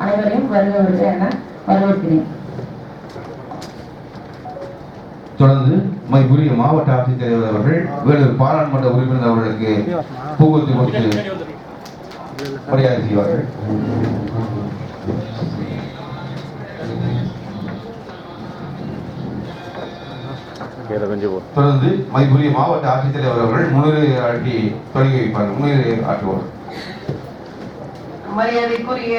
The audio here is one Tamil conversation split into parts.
அனைவரையும் வருக வருக என வரவேற்கிறேன். தொடர்ந்து மதிப்புரிய மாவட்ட ஆட்சித்தலைவர் அவர்கள் வேலூர் பாராளுமன்ற உறுப்பினர் அவர்களுக்கு பூங்கொத்து கொடுத்து மரியாதை செய்வார்கள் தொடர்ந்து மதிப்புரிய மாவட்ட ஆட்சித்தலைவர் அவர்கள் முன்னுரை ஆட்டி தொடங்கி வைப்பார்கள் முன்னுரை ஆற்றுவார் மரியாதைக்குரிய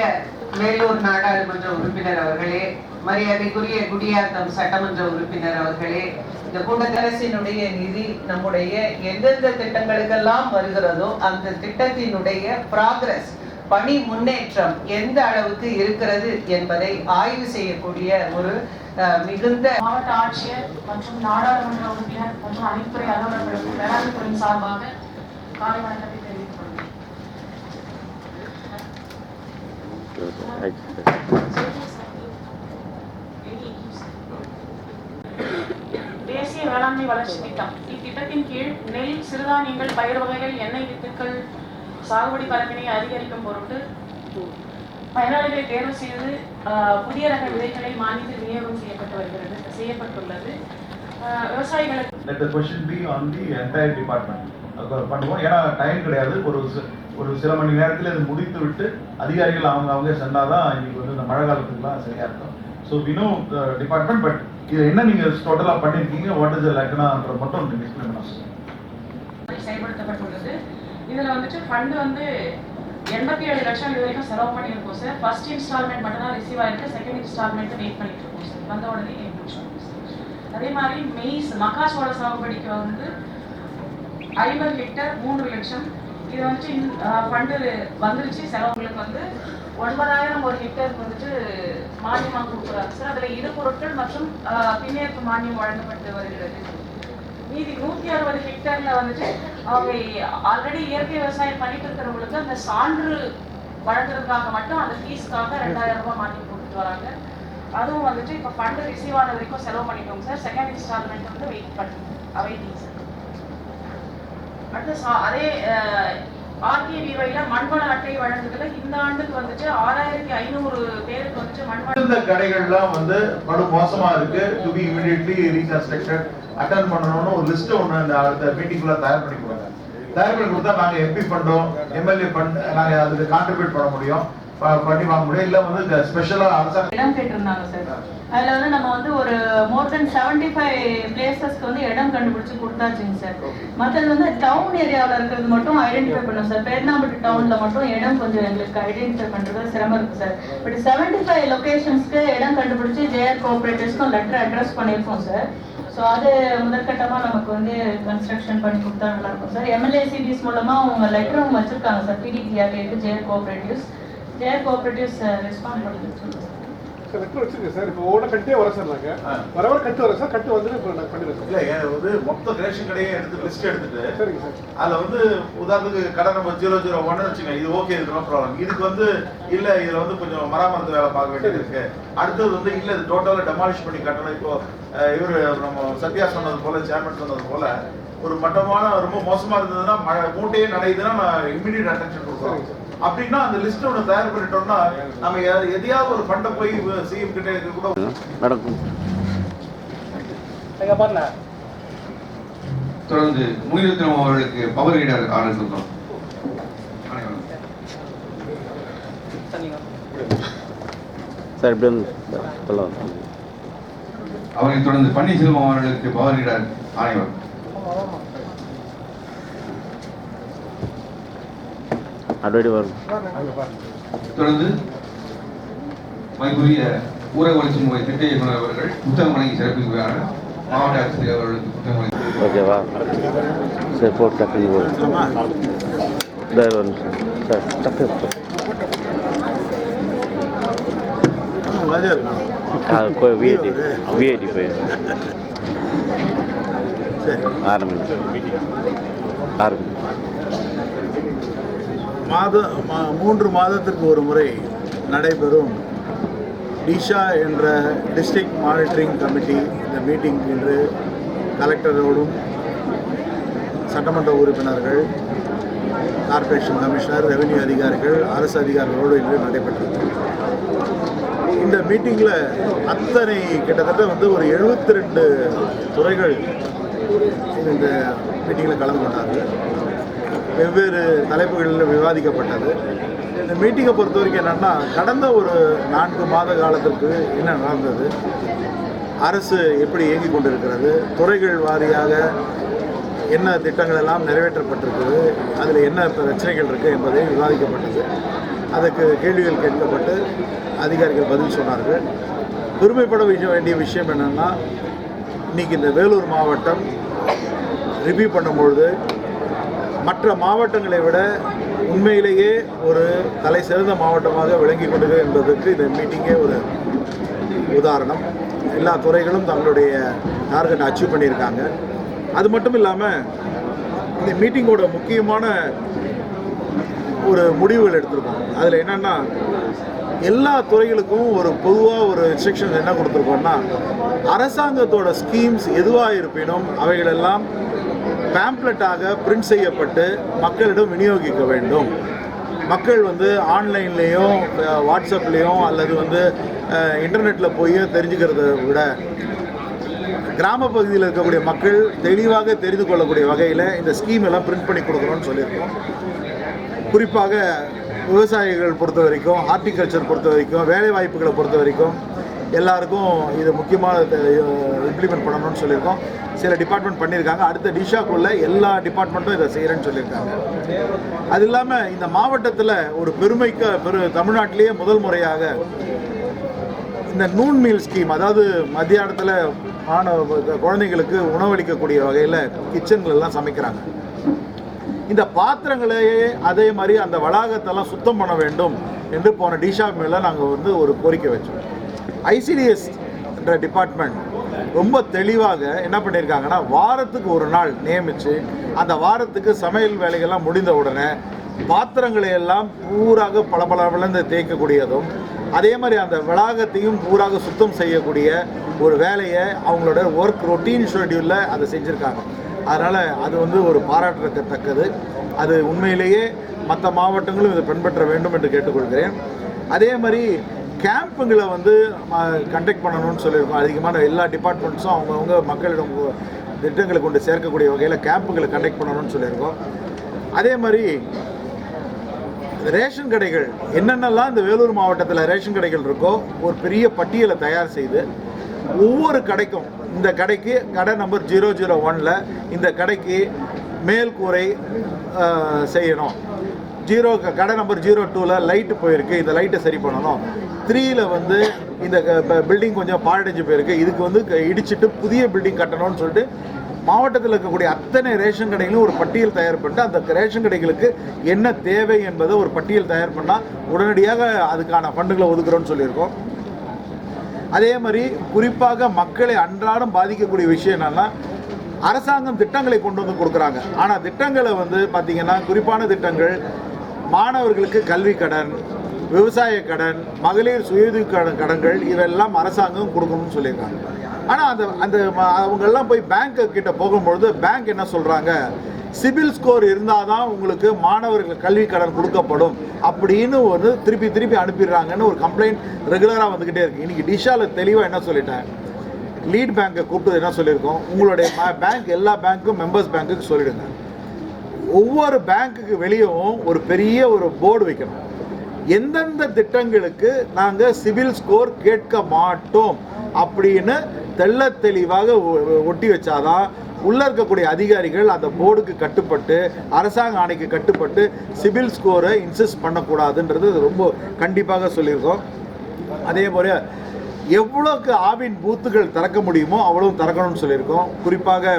மேலூர் நாடாளுமன்ற உறுப்பினர் அவர்களே மரியாதைக்குரிய குடியாத்தம் சட்டமன்ற உறுப்பினர் அவர்களே இந்த கூட்டத்தரசினுடைய நிதி நம்முடைய எந்தெந்த திட்டங்களுக்கெல்லாம் வருகிறதோ அந்த திட்டத்தினுடைய ப்ராக்ரஸ் பணி முன்னேற்றம் எந்த அளவுக்கு இருக்கிறது என்பதை ஆய்வு செய்யக்கூடிய ஒரு அஹ், மிகுந்த மாவட்ட ஆட்சியர் மற்றும் நாடாளுமன்ற உறுப்பினர் மற்றும் அனைத்துறை அலுவலர்களுக்கும் வேளாண் துறை சார்பாக காலை தேசிய வேளாண்மை வளர்ச்சி திட்டம். இத்திட்டத்தின் கீழ் நெல் சிறுதானியங்கள் பயிர் வகைகள் எண்ணெய் வித்துக்கள் சாகுபடி பரப்பினை அதிகரிக்கும் பொருட்டு பயனாளிகளை தேர்வு செய்து ஆஹ், புதிய ரக விதைகளை மானியத்தில் விநியோகம் செய்யப்பட்டு வருகிறது செய்யப்பட்டுள்ளது. ஆஹ், விவசாயிகளுக்கு let the question be on the entire department. பண்ணுவோம். ஏன்னா டைம் கிடையாது. ஒரு ஒரு சில மணி நேரத்தில் இது முடித்து விட்டு அதிகாரிகள் அவங்க அவங்க சென்றாதான் இன்னைக்கு வந்து இந்த மழை காலத்துக்குலாம் சரியாக இருக்கும். ஸோ வினோ டிபார்ட்மெண்ட் பட் இது என்ன நீங்க டோட்டலா பண்ணியிருக்கீங்க வாட் இஸ் லக்னான்ற மட்டும் நீங்கள் எக்ஸ்பிளைன் பண்ணலாம் செயல்படுத்தப்பட்டுள்ளது இதுல வந்துட்டு ஃபண்ட் வந்து எண்பத்தி ஏழு லட்சம் இது வரைக்கும் செலவு பண்ணியிருக்கோம் சார் ஃபர்ஸ்ட் இன்ஸ்டால்மெண்ட் மட்டும் தான் ரிசீவ் ஆயிருக்கு. செகண்ட் இன்ஸ்டால்மெண்ட் வெயிட் பண்ணிட்டு இருக்கோம் சார் வந்த உடனே அதே மாதிரி மெய்ஸ் மக்காச்சோள சாகுபடிக்கு வந்து ஐம்பது லிட்டர் மூன்று லட்சம். இது வந்துட்டு ஃபண்டு வந்துருச்சு. செலவுகளுக்கு வந்து ஒன்பதாயிரம் ஒரு ஹெக்டருக்கு வந்துட்டு மானியமாக கொடுக்குறாங்க. சார் அதில் இரு பொருட்கள் மற்றும் ஆஹ், பின்னேற்பு மானியம் வழங்கப்பட்டு வருகிறது. மீதி நூற்றி அறுபது ஹெக்டர்ல வந்துட்டு அவங்க ஆல்ரெடி இயற்கை விவசாயம் பண்ணிட்டு இருக்கிறவங்களுக்கு அந்த சான்று வழங்குறதுக்காக மட்டும் அந்த ஃபீஸ்க்காக ரெண்டாயிரம் ரூபாய் மானியம் கொடுத்துட்டு வராங்க. அதுவும் வந்துட்டு இப்போ ஃபண்டு ரிசீவ் ஆன வரைக்கும் செலவு பண்ணிக்கோங்க சார். செகண்ட் இன்ஸ்டால்மெண்ட் வந்து வெயிட் பண்ணுங்க அவைட்டிங் சார் அடுத்து சா- அதே ஆர்டிபிஒய்ல மண்வள அட்டை வழங்குதுல இந்த ஆண்டுக்கு வந்துட்டு ஆறாயிரத்தி ஐநூறு பேருக்கு வந்துச்சு மண்வள இந்த கடைகள்லாம் வந்து படு மோசமா இருக்கு. To be immediately reconstructed attend பண்ணணும்னு ஒரு லிஸ்ட் ஒன்று அந்த அடுத்த மீட்டிங்குள்ள தயார் பண்ணி கொடுங்க. தயார் பண்ணி கொடுத்தா நாங்க எம்பி பண்ணோம் எம்எல்ஏ ஃபண்ட் நாங்க அதுக்கு கான்ட்ரிபியூட் பண்ண முடியும். பண்ணி வாங்க முடியும் இல்ல வந்து ஸ்பெஷலா அரசாங்க இடம் கேட்டிருந்தாங்க சார். அதுல வந்து நம்ம வந்து ஒரு மோர் தென் செவன்டி ஃபைவ் பிளேசஸ்க்கு வந்து இடம் கண்டுபிடிச்சு கொடுத்தாச்சுங்க சார். மற்றது வந்து டவுன் ஏரியாவில் இருக்கிறது மட்டும் ஐடென்டிஃபை பண்ணோம் சார். பேர்னாம்பட்டு டவுன்ல மட்டும் இடம் கொஞ்சம் எங்களுக்கு ஐடென்டிஃபை பண்றது சிரமம் இருக்கு சார். பட் செவன்டி ஃபைவ் லொகேஷன்ஸ்க்கு இடம் கண்டுபிடிச்சு ஜேஆர் கோஆபரேட்டர்ஸ்க்கும் லெட்டர் அட்ரஸ் பண்ணியிருக்கோம் சார். ஸோ அது முதற்கட்டமாக நமக்கு வந்து கன்ஸ்ட்ரக்ஷன் பண்ணி கொடுத்தா நல்லா இருக்கும் சார். எம்எல்ஏ சிடிஸ் மூலமா அவங்க லெட்டரும் வச்சிருக்காங்க sir. பிடிடிஆர்ஏக்கு JR cooperatives JR cooperatives respond பண்ணிட்டு சார் லெட்டர் வச்சிருக்கேன் சார் இப்போ ஒவ்வொரு கட்டே வர சார். வர வர கட்டு வர சார் கட்டு வந்து இப்போ நாங்கள் பண்ணிடுறோம் இல்ல ஏன் வந்து மொத்த ரேஷன் கடையை எடுத்து லிஸ்ட் எடுத்துட்டு சார் சரிங்க சார் அதுல வந்து உதாரணத்துக்கு கடை நம்பர் ஜீரோ ஜீரோ ஒன்னு வச்சுங்க இது ஓகே இது நோ ப்ராப்ளம் இதுக்கு வந்து இல்ல இதுல வந்து கொஞ்சம் மராமத்து வேலை பார்க்க வேண்டியது இருக்கு. அடுத்தது வந்து இல்ல இது டோட்டலா டெமாலிஷ் பண்ணி கட்டணும். இப்போ இவரு நம்ம சத்யா சொன்னது போல சேர்மன் சொன்னது போல ஒரு மட்டமான ரொம்ப மோசமா இருந்ததுன்னா மழை மூட்டையே நடையுதுன்னா நான் இம்மிடியட் அட்டென்ஷன் கொடுக்குறோம் அப்படின்னா அந்த லிஸ்ட் ஒன்று தயார் பண்ணிட்டோம்னா நம்ம எதையாவது ஒரு ஃபண்டை போய் சிஎம் கிட்ட இது கூட தொடர்ந்து முனிரத்னம் அவர்களுக்கு பவர் ரீடர் ஆர்டர் சொல்றோம் சார் இப்படி வந்து சொல்லலாம். அவரை தொடர்ந்து பன்னீர்செல்வம் அவர்களுக்கு பவர் ரீடர் ஆணைவர் அப்படியே வரும். தொடர்ந்து மதிப்புரிய ஊரக வளர்ச்சி முறை திட்ட இயக்குனர் அவர்கள் புத்தகம் வழங்கி சிறப்பிக்கிறார் மாவட்ட ஆட்சியர் அவர்களுக்கு புத்தகம் ஓகேவா? சரி போட்டு டக்குனு போடு. இதோ ஒரு நிமிஷம். சார் டக்கு விஐடி ஆரம்பிங்க ஆரம்பிங்க மாத மா- மூன்று மாதத்திற்கு ஒரு முறை நடைபெறும் டிஷா என்ற டிஸ்ட்ரிக்ட் மானிட்டரிங் கமிட்டி இந்த மீட்டிங் இன்று கலெக்டரோடும் சட்டமன்ற உறுப்பினர்கள் கார்ப்பரேஷன் கமிஷனர் ரெவென்யூ அதிகாரிகள் அரசு அதிகாரிகளோடு இன்று நடைபெற்றது. இந்த மீட்டிங்கில் அத்தனை கிட்டத்தட்ட வந்து ஒரு 72 ரெண்டு துறைகள் இந்த மீட்டிங்கில் கலந்து கொண்டார்கள். வெவ்வேறு தலைப்புகளில் விவாதிக்கப்பட்டது. இந்த மீட்டிங்கை பொறுத்த வரைக்கும் என்னென்னா கடந்த ஒரு நான்கு மாத காலத்திற்கு என்ன நடந்தது? அரசு எப்படி இயங்கிக் கொண்டிருக்கிறது? துறைகள் வாரியாக என்ன திட்டங்கள் எல்லாம் நிறைவேற்றப்பட்டிருக்குது? அதில் என்ன பிரச்சனைகள் இருக்குது என்பதை விவாதிக்கப்பட்டது. அதுக்கு கேள்விகள் கேட்கப்பட்டு அதிகாரிகள் பதில் சொன்னார்கள். பெருமைப்பட விஷயம் வேண்டிய விஷயம் என்னென்னா இன்னைக்கு இந்த வேலூர் மாவட்டம் ரிவ்யூ பண்ணும்பொழுது மற்ற மாவட்டங்களை விட உண்மையிலேயே ஒரு தலை சிறந்த மாவட்டமாக விளங்கி கொண்டது என்பதற்கு இந்த மீட்டிங்கே ஒரு உதாரணம். எல்லா துறைகளும் தங்களுடைய டார்கெட் அச்சீவ் பண்ணியிருக்காங்க. அது மட்டும் இல்லாமல் இந்த மீட்டிங்கோட முக்கியமான ஒரு முடிவுகள் எடுத்திருக்கோம். அதில் என்னென்னா எல்லா துறைகளுக்கும் ஒரு பொதுவாக ஒரு இன்ஸ்ட்ரக்ஷன்ஸ் என்ன கொடுத்துருக்கோம்னா அரசாங்கத்தோட ஸ்கீம்ஸ் எதுவாக இருப்பினும் அவைகளெல்லாம் பேம்ப்ளெட்டாக பிரிண்ட் செய்யப்பட்டு மக்களிடம் விநியோகிக்க வேண்டும். மக்கள் வந்து ஆன்லைன்லேயும் வாட்ஸ்அப்லேயும் அல்லது வந்து இன்டர்நெட்டில் போய் தெரிஞ்சுக்கிறத விட கிராம பகுதியில் இருக்கக்கூடிய மக்கள் தெளிவாக தெரிந்து கொள்ளக்கூடிய வகையில் இந்த ஸ்கீம் எல்லாம் பிரிண்ட் பண்ணி கொடுக்குறோன்னு சொல்லியிருக்கோம். குறிப்பாக விவசாயிகள் பொறுத்த வரைக்கும் ஹார்டிகல்ச்சர் பொறுத்த வரைக்கும் வேலை வாய்ப்புகளை பொறுத்த வரைக்கும் எல்லாருக்கும் இது முக்கியமாக இம்ப்ளிமெண்ட் பண்ணணும்னு சொல்லியிருக்கோம். சில டிபார்ட்மெண்ட் பண்ணியிருக்காங்க. அடுத்த டிஷாக்குள்ளே எல்லா டிபார்ட்மெண்ட்டும் இதை செய்கிறேன்னு சொல்லியிருக்காங்க. அது இல்லாமல் இந்த மாவட்டத்தில் ஒரு பெருமைக்க பெரு தமிழ்நாட்டிலேயே முதல் முறையாக இந்த நூன் மீல் ஸ்கீம் அதாவது மத்தியானத்தில் மாணவ குழந்தைங்களுக்கு உணவளிக்கக்கூடிய வகையில் கிச்சன்களெல்லாம் சமைக்கிறாங்க. இந்த பாத்திரங்களையே அதே மாதிரி அந்த வளாகத்தெல்லாம் சுத்தம் பண்ண வேண்டும் என்று போன டிஷா மேலே நாங்கள் வந்து ஒரு கோரிக்கை வச்சோம். ஐசிடிஎஸ் என்ற டிபார்ட்மெண்ட் ரொம்ப தெளிவாக என்ன பண்ணியிருக்காங்கன்னா வாரத்துக்கு ஒரு நாள் நியமித்து அந்த வாரத்துக்கு சமையல் வேலைகள்லாம் முடிந்த உடனே பாத்திரங்களை எல்லாம் பூராக பளபளபளந்து தேய்க்கக்கூடியதும் அதே மாதிரி அந்த வளாகத்தையும் பூராக சுத்தம் செய்யக்கூடிய ஒரு வேலையை அவங்களோட ஒர்க் ரொட்டீன் ஷெட்யூலில் அதை செஞ்சுருக்காங்க. அதனால் அது வந்து ஒரு பாராட்டுறக்கத்தக்கது அது உண்மையிலேயே மற்ற மாவட்டங்களும் இதை பின்பற்ற வேண்டும் என்று கேட்டுக்கொள்கிறேன். அதே மாதிரி கேம்புங்களை வந்து கண்டக்ட் பண்ணணும்னு சொல்லியிருக்கோம். அதிகமான எல்லா டிபார்ட்மெண்ட்ஸும் அவங்கவுங்க மக்களிடம் திட்டங்களை கொண்டு சேர்க்கக்கூடிய வகையில் கேம்புகளை கண்டக்ட் பண்ணணும்னு சொல்லியிருக்கோம். அதே மாதிரி ரேஷன் கடைகள் என்னென்னலாம் இந்த வேலூர் மாவட்டத்தில் ரேஷன் கடைகள் இருக்கோ ஒரு பெரிய பட்டியலை தயார் செய்து ஒவ்வொரு கடைக்கும் இந்த கடைக்கு கடை நம்பர் ஜீரோ ஜீரோ ஒனில் இந்த கடைக்கு மேல் கூரை செய்யணும். ஜீரோ கடை நம்பர் ஜீரோ டூவில் லைட்டு போயிருக்கு. இந்த லைட்டை சரி பண்ணணும். த்ரீயில் வந்து இந்த பில்டிங் கொஞ்சம் பாழடைஞ்சு போயிருக்கு. இதுக்கு வந்து க- இடிச்சிட்டு புதிய பில்டிங் கட்டணும்னு சொல்லிட்டு மாவட்டத்தில் இருக்கக்கூடிய அத்தனை ரேஷன் கடைகளும் ஒரு பட்டியல் தயார் பண்ணிட்டு அந்த ரேஷன் கடைகளுக்கு என்ன தேவை என்பதை ஒரு பட்டியல் தயார் பண்ணால் உடனடியாக அதுக்கான ஃபண்டுகளை ஒதுக்குறோம்னு சொல்லியிருக்கோம். அதே மாதிரி குறிப்பாக மக்களை அன்றாடம் பாதிக்கக்கூடிய விஷயம் என்னென்னா அரசாங்கம் திட்டங்களை கொண்டு வந்து கொடுக்குறாங்க. ஆனால் திட்டங்களை வந்து பார்த்தீங்கன்னா குறிப்பான திட்டங்கள் மாணவர்களுக்கு கல்வி கடன் விவசாய கடன் மகளிர் சுயுதவி கடன் கடன்கள் இதெல்லாம் அரசாங்கம் கொடுக்கணும்னு சொல்லியிருக்காங்க. ஆனால் அந்த அந்த அவங்கெல்லாம் போய் பேங்க் கிட்ட போகும்பொழுது பேங்க் என்ன சொல்கிறாங்க சிபில் ஸ்கோர் இருந்தால் தான் உங்களுக்கு மாணவர்கள் கல்வி கடன் கொடுக்கப்படும் அப்படின்னு ஒரு திருப்பி திருப்பி அனுப்பிடுறாங்கன்னு ஒரு கம்ப்ளைண்ட் ரெகுலராக வந்துக்கிட்டே இருக்கு. இன்னைக்கு டிஷாவில் தெளிவாக என்ன சொல்லிட்டேன்? லீட் பேங்க்கை கூப்பிட்டு என்ன சொல்லியிருக்கோம்? உங்களுடைய பேங்க் எல்லா பேங்க்கும் மெம்பர்ஸ் பேங்க்குக்கு சொல்லிடுங்க. ஒவ்வொரு பேங்க்குக்கு வெளியவும் ஒரு பெரிய ஒரு போர்டு வைக்கணும். எந்தெந்த திட்டங்களுக்கு நாங்கள் சிவில் ஸ்கோர் கேட்க மாட்டோம் அப்படின்னு தெள்ள தெளிவாக ஒ- ஒட்டி வச்சாதான் உள்ள இருக்கக்கூடிய அதிகாரிகள் அந்த போர்டுக்கு கட்டுப்பட்டு அரசாங்க ஆணைக்கு கட்டுப்பட்டு சிவில் ஸ்கோரை இன்சிஸ்ட் பண்ணக்கூடாதுன்றது ரொம்ப கண்டிப்பாக சொல்லியிருக்கோம். அதே போல எவ்வளோக்கு ஆவின் பூத்துகள் திறக்க முடியுமோ அவ்வளவு திறக்கணும்னு சொல்லியிருக்கோம். குறிப்பாக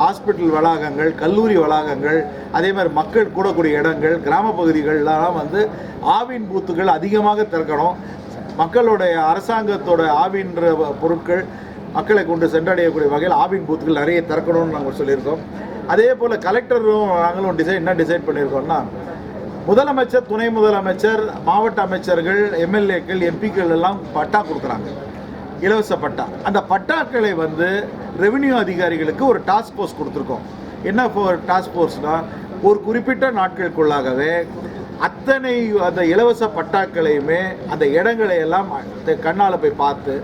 ஹாஸ்பிட்டல் வளாகங்கள் கல்லூரி வளாகங்கள் அதே மாதிரி மக்கள் கூடக்கூடிய இடங்கள் கிராம பகுதிகள்லாம் வந்து ஆவின் பூத்துகள் அதிகமாக திறக்கணும். மக்களுடைய அரசாங்கத்தோட ஆவின்ற பொருட்கள் மக்களை கொண்டு சென்றடையக்கூடிய வகையில் ஆவின் பூத்துகள் நிறைய திறக்கணும்னு நாங்கள் சொல்லியிருக்கோம். அதே போல் கலெக்டரும் நாங்களும் டிசைன் என்ன டிசைட் பண்ணியிருக்கோம்னா முதலமைச்சர் துணை முதலமைச்சர் மாவட்ட அமைச்சர்கள் எம்எல்ஏக்கள் எம்பிக்கள் எல்லாம் பட்டா கொடுக்குறாங்க. இலவச பட்டா அந்த பட்டாக்களை வந்து ரெவென்யூ அதிகாரிகளுக்கு ஒரு டாஸ்க் ஃபோர்ஸ் கொடுத்துருக்கோம். என்ன டாஸ்க் ஃபோர்ஸ்னால் ஒரு குறிப்பிட்ட நாட்களுக்குள்ளாகவே அத்தனை அந்த இலவச பட்டாக்களையுமே அந்த இடங்களை எல்லாம் கண்ணால் போய் பார்த்து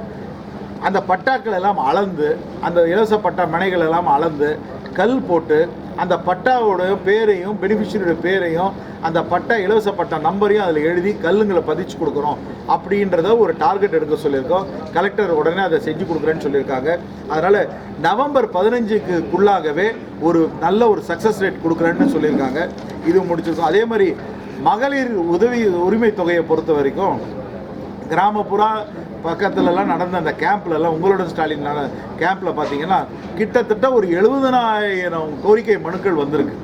அந்த பட்டாக்கள் எல்லாம் அளந்து அந்த இலவச பட்டா மனைகள் எல்லாம் அளந்து கல் போட்டு அந்த பட்டாவோட பேரையும் பெனிஃபிஷரியோட பேரையும் அந்த பட்டை இலவச பட்டா நம்பரையும் அதில் எழுதி கல்லுங்களை பதிச்சு கொடுக்குறோம் அப்படின்றத ஒரு டார்கெட் எடுக்க சொல்லியிருக்கோம். கலெக்டர் உடனே அதை செஞ்சு கொடுக்குறேன்னு சொல்லியிருக்காங்க. அதனால் நவம்பர் பதினஞ்சுக்குள்ளாகவே ஒரு நல்ல ஒரு சக்ஸஸ் ரேட் கொடுக்குறேன்னு சொல்லியிருக்காங்க. இது முடிச்சிருக்கோம். அதே மாதிரி மகளிர் உதவி உரிமை தொகையை பொறுத்த வரைக்கும் கிராமப்புற பக்கத்துலலாம் நடந்த அந்த கேம்ப்லலாம் உங்களோட ஸ்டாலின் கேம்பில் பார்த்தீங்கன்னா கிட்டத்தட்ட ஒரு எழுபதனாயிரம் கோரிக்கை மனுக்கள் வந்திருக்கு.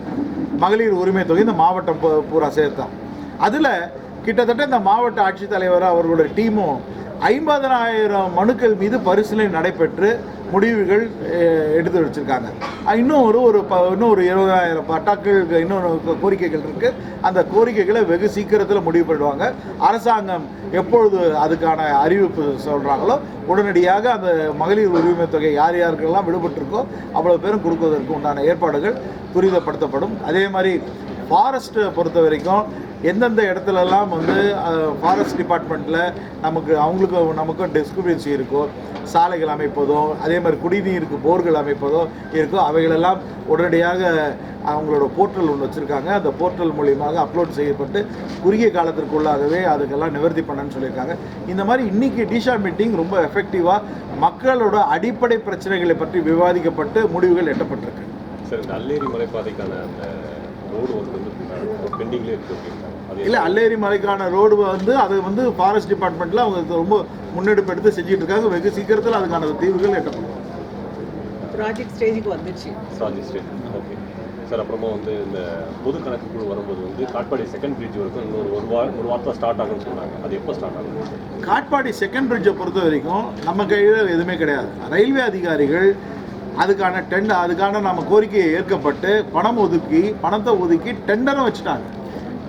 மகளிர் உரிமை தொகை இந்த மாவட்டம் பூரா சேர்த்தான் அதில் கிட்டத்தட்ட இந்த மாவட்ட ஆட்சித்தலைவர் அவர்களுடைய டீமும் ஐம்பதனாயிரம் மனுக்கள் மீது பரிசீலனை நடைபெற்று முடிவுகள் எடுத்து வச்சுருக்காங்க. இன்னும் ஒரு ஒரு ப இன்னும் ஒரு இருபதாயிரம் பட்டாக்கள் இன்னொரு கோரிக்கைகள் இருக்குது அந்த கோரிக்கைகளை வெகு சீக்கிரத்தில் முடிவு பண்ணுவாங்க அரசாங்கம் எப்பொழுது அதுக்கான அறிவிப்பு சொல்கிறாங்களோ உடனடியாக அந்த மகளிர் உரிமை தொகை யார் யாருக்கெல்லாம் விடுபட்டிருக்கோ அவ்வளோ பேரும் கொடுக்குவதற்கு உண்டான ஏற்பாடுகள் துரிதப்படுத்தப்படும். அதே மாதிரி ஃபாரஸ்ட்டை பொறுத்த வரைக்கும் எந்தெந்த இடத்துலலாம் வந்து ஃபாரஸ்ட் டிபார்ட்மெண்ட்டில் நமக்கு அவங்களுக்கு நமக்கும் டிஸ்கிரிபன்சி இருக்கோ சாலைகள் அமைப்பதோ அதே மாதிரி குடிநீருக்கு போர்கள் அமைப்பதோ இருக்கோ அவைகளெல்லாம் உடனடியாக அவங்களோட போர்ட்டல் ஒன்று வச்சுருக்காங்க. அந்த போர்ட்டல் மூலியமாக அப்லோட் செய்யப்பட்டு குறுகிய காலத்திற்குள்ளாகவே அதுக்கெல்லாம் நிவர்த்தி பண்ணணும்னு சொல்லியிருக்காங்க. இந்த மாதிரி இன்னைக்கு டிஷா மீட்டிங் ரொம்ப எஃபெக்டிவாக மக்களோட அடிப்படை பிரச்சனைகளை பற்றி விவாதிக்கப்பட்டு முடிவுகள் எட்டப்பட்டிருக்கு. சார் இந்த அல்லேரி மலைப்பாதைக்கான அந்த ரோடு வந்து பெண்டிங்லேயே இருக்கு. அப்படின்றாங்க அது இல்லை அல்லேரி மலைக்கான ரோடு வந்து அது வந்து ஃபாரஸ்ட் டிபார்ட்மெண்ட்டில் அவங்க ரொம்ப முன்னெடுப்பு எடுத்து செஞ்சுட்டு இருக்காங்க. வெகு சீக்கிரத்தில் அதுக்கான தீர்வுகள் எட்டப்படும். ப்ராஜெக்ட் ஸ்டேஜுக்கு வந்துச்சு சார்ஜி ஸ்டேட் ஓகே சார் அப்புறமா வந்து இந்த பொது கணக்கு குழு வரும்போது வந்து காட்பாடி செகண்ட் பிரிட்ஜ் வரைக்கும் இன்னொரு ஒரு வாரம் ஒரு வாரத்தில் ஸ்டார்ட் ஆகும்னு சொன்னாங்க. அது எப்போ ஸ்டார்ட் ஆகும் காட்பாடி செகண்ட் பிரிட்ஜை பொறுத்த வரைக்கும் நம்ம கையில் எதுவுமே கிடையாது. ரயில்வே அதிகாரிகள் அதுக்கான டெண்டர் அதுக்கான நம்ம கோரிக்கையை ஏற்கப்பட்டு பணம் ஒதுக்கி பணத்தை ஒதுக்கி டெண்டரும் வச்சுட்டாங்க.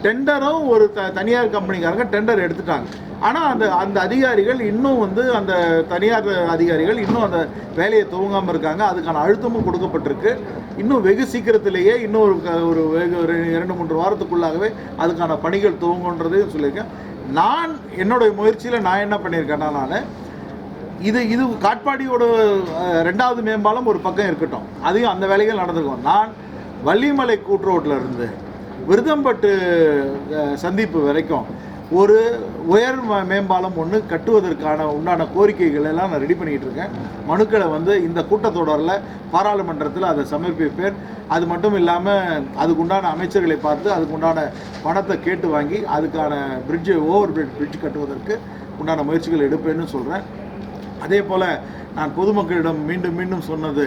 டெண்டரும் ஒரு த தனியார் கம்பெனிக்காரங்க டெண்டர் எடுத்துட்டாங்க. ஆனால் அந்த அந்த அதிகாரிகள் இன்னும் வந்து அந்த தனியார் அதிகாரிகள் இன்னும் அந்த வேலையை துவங்காமல் இருக்காங்க. அதுக்கான அழுத்தமும் கொடுக்கப்பட்டிருக்கு. இன்னும் வெகு சீக்கிரத்திலேயே இன்னும் ஒரு ஒரு வெகு ஒரு இரண்டு மூன்று வாரத்துக்குள்ளாகவே அதுக்கான பணிகள் துவங்குன்றதையும் சொல்லியிருக்கேன். நான் என்னுடைய முயற்சியில் நான் என்ன பண்ணியிருக்கேன்னா நான் இது இது காட்பாடியோட ரெண்டாவது மேம்பாலம் ஒரு பக்கம் இருக்கட்டும். அதையும் அந்த வேலைகள் நடந்திருக்கும் நான் வள்ளிமலை கூட்டுரோட்டில் இருந்து விருதம்பட்டு சந்திப்பு வரைக்கும் ஒரு உயர் மேம்பாலம் ஒன்று கட்டுவதற்கான உண்டான கோரிக்கைகள் எல்லாம் நான் ரெடி பண்ணிகிட்டு இருக்கேன். மனுக்களை வந்து இந்த கூட்டத்தொடரில் பாராளுமன்றத்தில் அதை சமர்ப்பிப்பேன். அது மட்டும் இல்லாமல் அதுக்குண்டான அமைச்சர்களை பார்த்து அதுக்குண்டான பணத்தை கேட்டு வாங்கி அதுக்கான பிரிட்ஜு ஓவர் பிரிட்ஜ் பிரிட்ஜ் கட்டுவதற்கு உண்டான முயற்சிகள் எடுப்பேன்னு சொல்கிறேன் அதே போல் நான் பொதுமக்களிடம் மீண்டும் மீண்டும் சொன்னது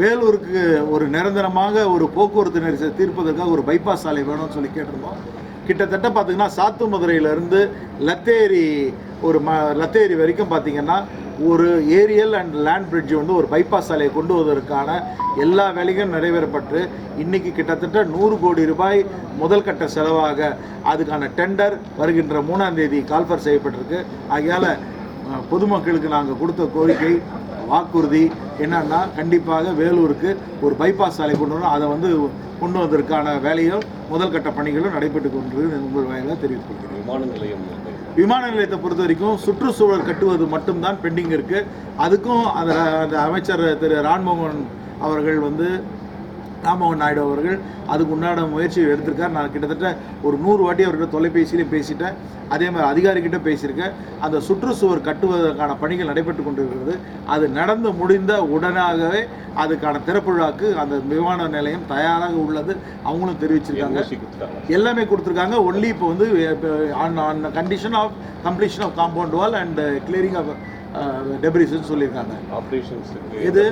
வேலூருக்கு ஒரு நிரந்தரமாக ஒரு போக்குவரத்து நெரிசலை தீர்ப்பதற்காக ஒரு பைபாஸ் சாலை வேணும்னு சொல்லி கேட்டிருந்தோம். கிட்டத்தட்ட பார்த்தீங்கன்னா சாத்துமதுரையிலேருந்து லத்தேரி ஒரு ம லத்தேரி வரைக்கும் பார்த்தீங்கன்னா ஒரு ஏரியல் அண்ட் லேண்ட் பிரிட்ஜ் வந்து ஒரு பைபாஸ் சாலையை கொண்டு வருவதற்கான எல்லா வேலைகளும் நிறைவேறப்பட்டு இன்றைக்கி கிட்டத்தட்ட நூறு கோடி ரூபாய் முதல் கட்ட செலவாக அதுக்கான டெண்டர் வருகின்ற மூணாம் தேதி கால்ஃபர் செய்யப்பட்டிருக்கு. ஆகையால் பொதுமக்களுக்கு நாங்கள் கொடுத்த கோரிக்கை வாக்குறுதி என்னன்னா கண்டிப்பாக வேலூருக்கு ஒரு பைபாஸ் சாலை கொண்டு வரணும். அதை வந்து கொண்டு வந்ததற்கான வேலையும் முதல் கட்ட பணிகளும் நடைபெற்று கொண்டு உங்கள் வாயிலாக தெரிவித்துக் கொள்கிறேன் விமான நிலையம் விமான நிலையத்தை பொறுத்த வரைக்கும் சுற்றுச்சூழல் கட்டுவது மட்டும்தான் பெண்டிங் இருக்கு. அதுக்கும் அந்த அந்த அமைச்சர் திரு ரான்மோகன் அவர்கள் வந்து ராமமோகன் நாயுடு அவர்கள் அதுக்கு உண்டான முயற்சிகள் எடுத்திருக்கார். நான் கிட்டத்தட்ட ஒரு நூறு வாட்டி அவர்கிட்ட தொலைபேசியிலையும் பேசிட்டேன். அதே மாதிரி அதிகாரிகிட்ட பேசியிருக்கேன். அந்த சுற்றுச்சுவர் கட்டுவதற்கான பணிகள் நடைபெற்று கொண்டிருக்கிறது. அது நடந்து முடிந்த உடனாகவே அதுக்கான திறப்பு விழாக்கு அந்த விமான நிலையம் தயாராக உள்ளது. அவங்களும் தெரிவிச்சிருக்காங்க. எல்லாமே கொடுத்துருக்காங்க. ஒன்லி இப்போ வந்து on on condition of completion of compound wall and clearing of டெப்ரிஸ்ன்னு சொல்லியிருக்காங்க. ஆப்ரேஷன்ஸுக்கு இது?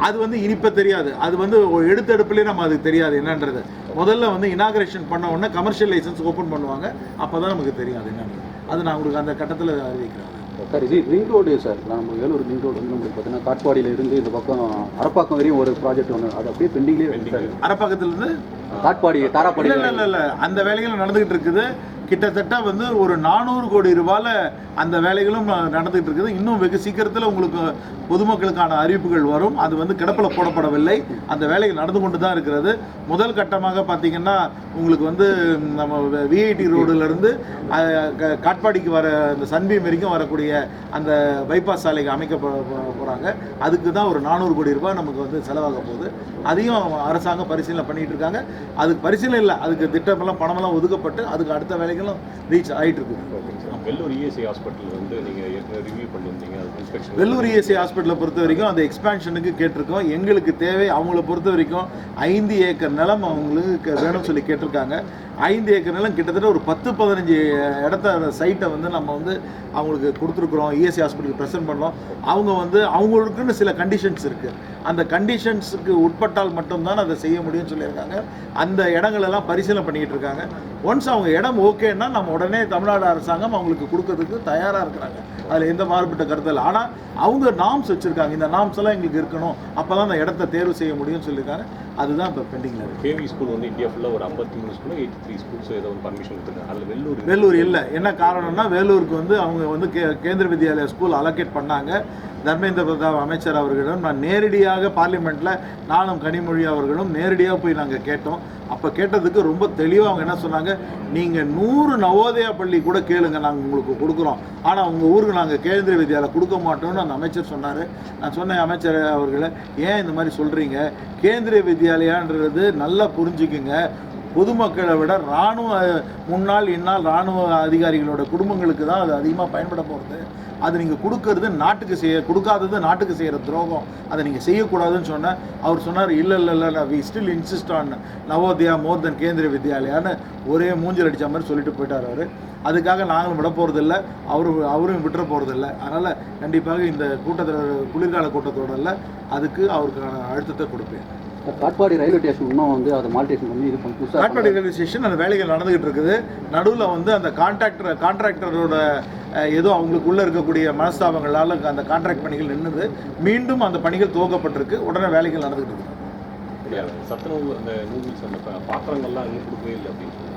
அது வந்து இனிப்ப தெரியாது. அது வந்து ஒரு எடுத்தெடுப்புலேயே நம்ம அது தெரியாது. என்னன்றது? முதல்ல வந்து இனாகரேஷன் பண்ண உடனே கமர்ஷியல் லைசன்ஸ் ஓப்பன் பண்ணுவாங்க. அப்போ தான் நமக்கு தெரியும் அது என்னன்றது. அது நான் உங்களுக்கு அந்த கட்டத்தில் அறிவிக்கிறேன். சார் இது ரிங் ரோடு சார் நம்ம வேலூர் ரிங் ரோடு வந்து நம்மளுக்கு பார்த்தீங்கன்னா காட்பாடியில இருந்து இந்த பக்கம் அரப்பாக்கம் வரையும் ஒரு ப்ராஜெக்ட் ஒன்று அது அப்படியே பெண்டிங்லேயே அரப்பாக்கத்துலேருந்து காட்பாடி தாராப்பாடி இல்ல இல்ல இல்ல இல்ல. அந்த வேலைகள் நடந்துகிட்டு இருக்குது. கிட்டத்தட்ட வந்து ஒரு நானூறு கோடி ரூபாயில் அந்த வேலைகளும் நடந்துகிட்டு இருக்குது. இன்னும் வெகு சீக்கிரத்தில் உங்களுக்கு பொதுமக்களுக்கான அறிவிப்புகள் வரும். அது வந்து கிடப்பில் போடப்படவில்லை. அந்த வேலைகள் நடந்து கொண்டு தான் இருக்கிறது. முதல் கட்டமாக பார்த்தீங்கன்னா உங்களுக்கு வந்து நம்ம விஐடி ரோடுலேருந்து காட்பாடிக்கு வர இந்த சன்பீம் வரைக்கும் வரக்கூடிய அந்த பைபாஸ் சாலைக்கு அமைக்க போகிறாங்க அதுக்கு தான் ஒரு நானூறு கோடி ரூபாய் நமக்கு வந்து செலவாக போகுது. அதையும் அரசாங்கம் பரிசீலனை பண்ணிகிட்டு இருக்காங்க. அதுக்கு பரிசீலனை இல்லை. அதுக்கு திட்டமெல்லாம் பணமெல்லாம் ஒதுக்கப்பட்டு அதுக்கு அடுத்த வேலைகளும் ரீச் ஆயிட்டு இருக்குது வெள்ளூர் இஎஸ்ஐ ஹாஸ்பிட்டல் வந்து நீங்கள் ரிவ்யூ பண்ணியிருந்தீங்க இன்ஸ்பெக்ஷன் வெள்ளூர் இஎஸ்ஐ ஹாஸ்பிட்டலை பொறுத்த வரைக்கும் அந்த எக்ஸ்பான்ஷனுக்கு கேட்டிருக்கோம். எங்களுக்கு தேவை அவங்கள பொறுத்த வரைக்கும் ஐந்து ஏக்கர் நிலம் அவங்களுக்கு வேணும்னு சொல்லி கேட்டிருக்காங்க. ஐந்து ஏக்கர் நிலம் கிட்டத்தட்ட ஒரு பத்து பதினஞ்சு இடத்த சைட்டை வந்து நம்ம வந்து அவங்களுக்கு கொடுத்துருக்குறோம் இஎஸ்சி ஹாஸ்பிட்டலுக்கு ப்ரெசென்ட் பண்ணோம். அவங்க வந்து அவங்களுக்குன்னு சில கண்டிஷன்ஸ் இருக்குது அந்த கண்டிஷன்ஸுக்கு உட்பட்டால் மட்டும்தான் அதை செய்ய முடியும்னு சொல்லியிருக்காங்க. அந்த இடங்களெல்லாம் பரிசீலனை பண்ணிக்கிட்டு இருக்காங்க. ஒன்ஸ் அவங்க இடம் ஓகேன்னா நம்ம உடனே தமிழ்நாடு அரசாங்கம் அவங்களுக்கு கொடுக்கறதுக்கு தயாராக இருக்கிறாங்க. அதில் எந்த மாறுபட்ட கருத்து இல்லை. ஆனால் அவங்க நாம்ஸ் வச்சுருக்காங்க. இந்த நாம்ஸ் எல்லாம் எங்களுக்கு இருக்கணும். அப்போ தான் அந்த இடத்த தேர்வு செய்ய முடியும்னு சொல்லியிருக்காங்க. அதுதான் இப்போ பெண்டிங்கில் இருக்குது கேவி ஸ்கூல் வந்து இந்தியா ஃபுல்லாக ஒரு ஐம்பத்தி மூணு ஸ்கூல் எயிட்டி த்ரீ ஸ்கூல்ஸ் ஏதோ ஒரு பர்மிஷன் கொடுத்துருக்காங்க. அதில் வெள்ளூர் வேலூர் இல்லை. என்ன காரணம்னா வேலூருக்கு வந்து அவங்க வந்து கே கேந்திர வித்யாலயா ஸ்கூல் அலோகேட் பண்ணாங்க. தர்மேந்திர பிரதாப் அமைச்சர் அவர்களிடம் நான் நேரடியாக பார்லிமெண்ட்டில் நானும் கனிமொழி அவர்களும் நேரடியாக போய் நாங்கள் கேட்டோம். அப்போ கேட்டதுக்கு ரொம்ப தெளிவாக அவங்க என்ன சொன்னாங்க? நீங்கள் நூறு நவோதயா பள்ளி கூட கேளுங்க நாங்கள் உங்களுக்கு கொடுக்குறோம். ஆனால் உங்கள் ஊருக்கு நாங்கள் கேந்திர வித்யாலயா கொடுக்க மாட்டோம்னு அந்த அமைச்சர் சொன்னார். நான் சொன்னேன் அமைச்சர் அவர்களை ஏன் இந்த மாதிரி சொல்கிறீங்க கேந்திரிய வித்யாலயான்றது நல்லா புரிஞ்சுக்குங்க. பொதுமக்களை விட இராணுவ முன்னாள் இந்நாள் இராணுவ அதிகாரிகளோட குடும்பங்களுக்கு தான் அது அதிகமாக பயன்பட போகிறது அது நீங்கள் கொடுக்கறது நாட்டுக்கு செய்ய கொடுக்காதது நாட்டுக்கு செய்கிற துரோகம். அதை நீங்கள் செய்யக்கூடாதுன்னு சொன்னேன் அவர் சொன்னார் இல்லை இல்லை இல்லை we still insist on Navodaya more than Kendriya வித்யாலயான்னு ஒரே மூஞ்சல் அடித்த மாதிரி சொல்லிட்டு போயிட்டார் அவர். அதுக்காக நாங்களும் விட போகிறதில்ல அவரும் அவரும் விட்டுற போகிறதில்ல அதனால் கண்டிப்பாக இந்த கூட்டத்தில் குளிர்கால கூட்டத்தோடல்ல அதுக்கு அவருக்கான அழுத்தத்தை கொடுப்பேன். காட்பாடி ரயில்வே ஸ்டேஷன் இன்னும் வந்து அதை மால்டேஷன் பண்ணி இது பண்ணி காட்பாடி ரயில்வே ஸ்டேஷன் அந்த வேலைகள் நடந்துகிட்டு இருக்குது. நடுவில் வந்து அந்த கான்ட்ராக்டர் கான்ட்ராக்டரோட ஏதோ அவங்களுக்குள்ள இருக்கக்கூடிய மனஸ்தாபங்களால் அந்த கான்ட்ராக்ட் பணிகள் நின்றுது மீண்டும் அந்த பணிகள் துவக்கப்பட்டிருக்கு. உடனே வேலைகள் நடந்துகிட்டு இருக்கு சத்துணவு அந்த நூடுல்ஸ் அந்த பாத்திரங்கள்லாம் இன்னும் கொடுக்கவே இல்லை அப்படின்னு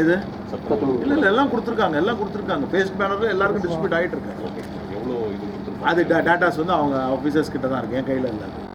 இது இல்லை இல்லை எல்லாம் கொடுத்துருக்காங்க எல்லாம் கொடுத்துருக்காங்க. ஃபேஸ் பேனரும் எல்லாருக்கும் டிஸ்ட்ரிபியூட் ஆகிட்டு இருக்கு. ஓகே. எவ்வளோ இது கொடுத்துருப்பாங்க அது டேட்டாஸ் வந்து அவங்க ஆஃபீஸர்ஸ் கிட்ட தான் இருக்கு. என் கையில் இல்லை